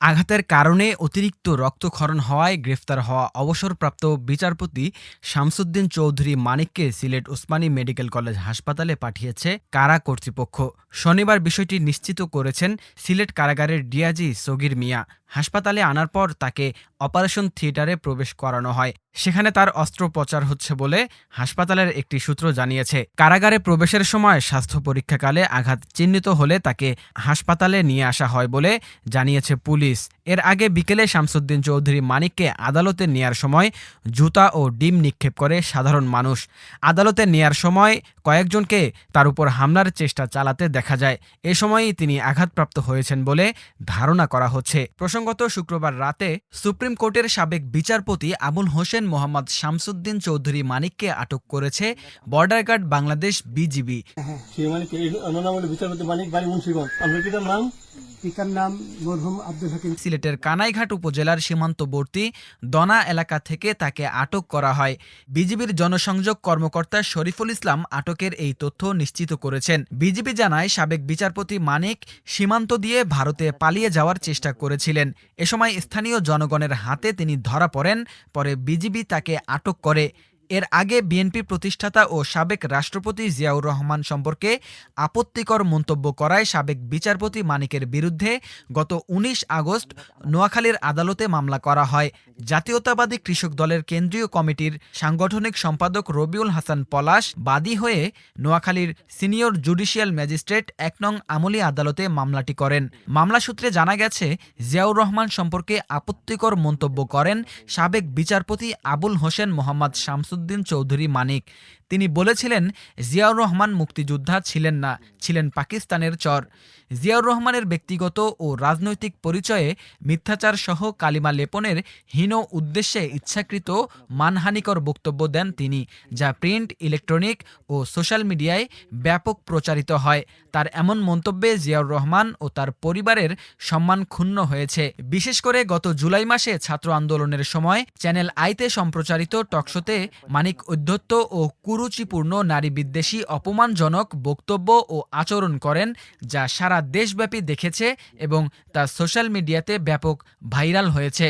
আঘাতের কারণে অতিরিক্ত রক্তক্ষরণ হওয়ায় গ্রেফতার হওয়া অবসরপ্রাপ্ত বিচারপতি শামসুদ্দিন চৌধুরী মানিককে সিলেট ওসমানী মেডিকেল কলেজ হাসপাতালে পাঠিয়েছে কারা কর্তৃপক্ষ। শনিবার বিষয়টি নিশ্চিত করেছেন সিলেট কারাগারের ডিআজি সগির মিয়া। হাসপাতালে আনার পর তাকে অপারেশন থিয়েটারে প্রবেশ করানো হয়। সেখানে তার অস্ত্রোপচার হচ্ছে বলে হাসপাতালের একটি সূত্র জানিয়েছে। কারাগারে প্রবেশের সময় স্বাস্থ্য পরীক্ষাকালে আঘাত চিহ্নিত হলে তাকে হাসপাতালে নিয়ে আসা হয় বলে জানিয়েছে পুলিশ। এর আগে বিকেলে শামসুদ্দিন চৌধুরী মানিককে আদালতে নেয়ার সময় জুতা ও ডিম নিক্ষেপ করে সাধারণ মানুষ। আদালতে নেয়ার সময় কয়েকজনকে তার উপর হামলার চেষ্টা চালাতে দেখা যায়। এ সময়ই তিনি আঘাতপ্রাপ্ত হয়েছেন বলে ধারণা করা হচ্ছে। প্রসঙ্গত শুক্রবার রাতে সুপ্রিম কোর্টের সাবেক বিচারপতি আবুল হোসেন মোহাম্মদ শামসুদ্দিন চৌধুরী মানিককে আটক করেছে border guard Bangladesh BGB. Munshiganj. নাম? পিতার নাম মরহুম আব্দুল হাকিম। সিলেটের কানাইঘাট উপজেলার সীমান্তবর্তী দনা এলাকা থেকে তাকে আটক করা হয়। বিজিবির জনসংযোগ কর্মকর্তা শরীফুল ইসলাম আটকের এই তথ্য নিশ্চিত করেছেন। বিজিবি জানায়, সাবেক বিচারপতি মানিক সীমান্ত দিয়ে ভারতে পালিয়ে যাওয়ার চেষ্টা করেছিলেন। এ সময় স্থানীয় জনগণের হাতে তিনি ধরা পড়েন, পরে বিজিবি তাকে আটক করে। এর আগে বিএনপি প্রতিষ্ঠাতা ও সাবেক রাষ্ট্রপতি জিয়াউর রহমান সম্পর্কে আপত্তিকর মন্তব্য করায় সাবেক বিচারপতি মানিকের বিরুদ্ধে গত ১৯ আগস্ট নোয়াখালীর আদালতে মামলা করা হয়। জাতীয়তাবাদী কৃষক দলের কেন্দ্রীয় কমিটির সাংগঠনিক সম্পাদক রবিউল হাসান পলাশ বাদী হয়ে নোয়াখালীর সিনিয়র জুডিশিয়াল ম্যাজিস্ট্রেট এক নং আমলি আদালতে মামলাটি করেন। মামলা সূত্রে জানা গেছে, জিয়াউর রহমান সম্পর্কে আপত্তিকর মন্তব্য করেন সাবেক বিচারপতি আবুল হোসেন মোহাম্মদ শামসুদ্দিন চৌধুরী মানিক। তিনি বলেছিলেন, জিয়াউর রহমান মুক্তিযোদ্ধা ছিলেন না, ছিলেন পাকিস্তানের চর। জিয়াউর রহমানের ব্যক্তিগত ও রাজনৈতিক পরিচয়ে মিথ্যাচার সহ কালিমা লেপনের হীন উদ্দেশ্যে ইচ্ছাকৃত মানহানিকর বক্তব্য দেন তিনি, যা প্রিন্ট, ইলেকট্রনিক ও সোশ্যাল মিডিয়ায় ব্যাপক প্রচারিত হয়। তার এমন মন্তব্যে জিয়াউর রহমান ও তার পরিবারের সম্মান ক্ষুণ্ণ হয়েছে। বিশেষ করে গত জুলাই মাসে ছাত্র আন্দোলনের সময় চ্যানেল আইতে সম্প্রচারিত টকশোতে মানিক উদ্ধত্ত ও কুরুচিপূর্ণ নারী বিদ্বেষী অপমানজনক বক্তব্য ও আচরণ করেন, যা সারা দেশব্যাপী দেখেছে এবং তা সোশ্যাল মিডিয়াতে ব্যাপক ভাইরাল হয়েছে।